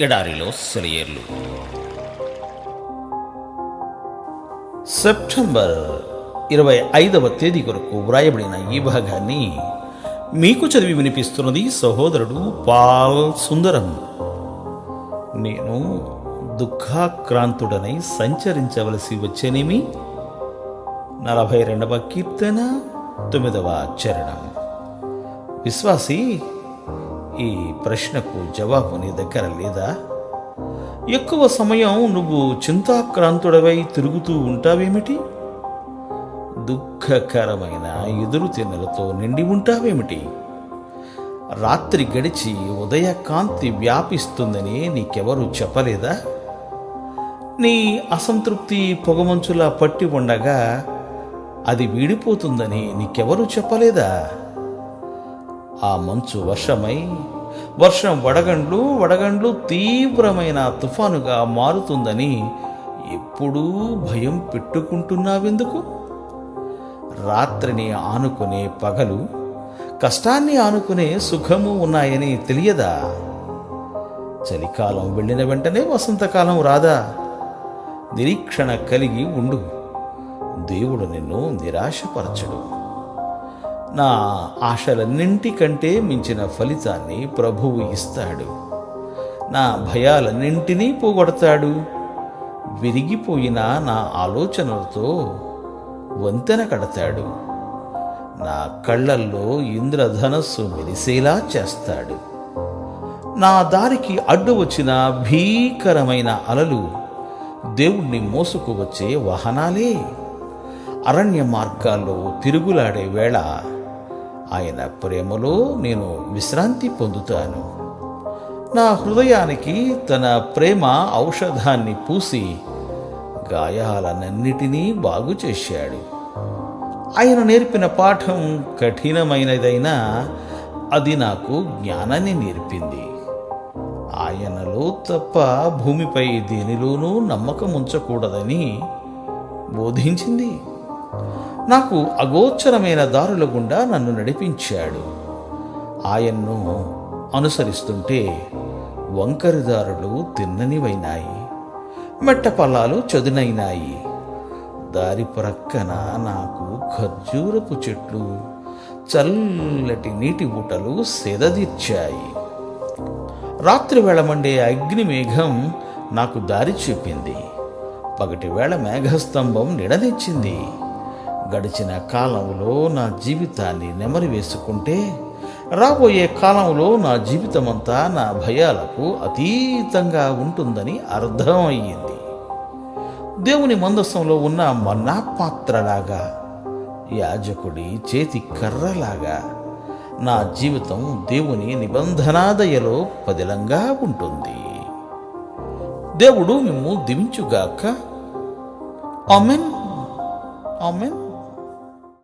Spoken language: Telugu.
ఎడారిలో సెలయేర్లు. సెప్టెంబర్ ఇరవై ఐదవ తేదీ కొరకు వ్రాయబడిన ఈ భాగాన్ని మీకు చదివి వినిపిస్తున్నది సహోదరుడు పాల్ సుందరం. నేను దుఃఖాక్రాంతుడనై సంచరించవలసి వచ్చేనేమి? నలభై రెండవ కీర్తన తొమ్మిదవ చరణం. విశ్వాసి ఈ ప్రశ్నకు జవాబు నీ దగ్గర లేదా? ఎక్కువ సమయం నువ్వు చింతాక్రాంతుడవై తిరుగుతూ ఉంటావేమిటి? దుఃఖకరమైన ఎదురు తెన్నెలతో నిండి ఉంటావేమిటి? రాత్రి గడిచి ఉదయకాంతి వ్యాపిస్తుందని నీకెవరు చెప్పలేదా? నీ అసంతృప్తి పొగమంచులా పట్టి ఉండగా అది వీడిపోతుందని నీకెవరు చెప్పలేదా? ఆ మంచు వర్షమై వర్షం వడగండ్లు వడగండ్లు తీవ్రమైన తుఫానుగా మారుతుందని ఎప్పుడూ భయం పెట్టుకుంటున్నావెందుకు? రాత్రిని ఆనుకునే పగలు కష్టాన్ని ఆనుకునే సుఖము ఉన్నాయని తెలియదా? చలికాలం వెళ్ళిన వెంటనే వసంతకాలం రాదా? నిరీక్షణ కలిగి ఉండు. దేవుడు నిన్ను నిరాశపరచడు. నా ఆశలన్నింటికంటే మించిన ఫలితాన్ని ప్రభువు ఇస్తాడు. నా భయాలన్నింటినీ పోగొడతాడు. విరిగిపోయిన నా ఆలోచనలతో వంతెన కడతాడు. నా కళ్ళల్లో ఇంద్రధనస్సు మెరిసేలా చేస్తాడు. నా దారికి అడ్డు వచ్చిన భీకరమైన అలలు దేవుణ్ణి మోసుకు వచ్చే వాహనాలే. అరణ్య మార్గాల్లో తిరుగులాడే వేళ ఆయన ప్రేమలో నేను విశ్రాంతి పొందుతాను. నా హృదయానికి తన ప్రేమ ఔషధాన్ని పూసి గాయాలన్నిటినీ బాగు చేశాడు. ఆయన నేర్పిన పాఠం కఠినమైనదైనా అది నాకు జ్ఞానాన్ని నేర్పింది. ఆయనలో తప్ప భూమిపై దేనిలోనూ నమ్మకం ఉంచకూడదని బోధించింది. నాకు అగోచరమైన దారుల గుండా నన్ను నడిపించాడు. ఆయన్ను అనుసరిస్తుంటే వంకరిదారులు తిన్ననివైనాయి. మెట్ట పొలాలు చదునైనాయి. దారి ప్రక్కన నాకు ఖర్జూరపు చెట్లు చల్లటి నీటి ఊటలు సెదదీర్చాయి. రాత్రి వేళ మండే అగ్ని మేఘం నాకు దారి చూపింది. పగటి వేళ మేఘస్తంభం నిడనిచ్చింది గడిచిన కాలంలో నా జీవితాన్ని నెమరి వేసుకుంటే రాబోయే కాలంలో నా జీవితమంతా నా భయాలకు అతీతంగా ఉంటుందని అర్థమయ్యింది. దేవుని మందస్సంలో ఉన్న మన్నా పాత్రలాగా యాజకుడి చేతి కర్రలాగా నా జీవితం దేవుని నిబంధనాదయలో పదిలంగా ఉంటుంది. దేవుడు మిమ్ము దివించుగాక. ఆమెన్. ఆమెన్.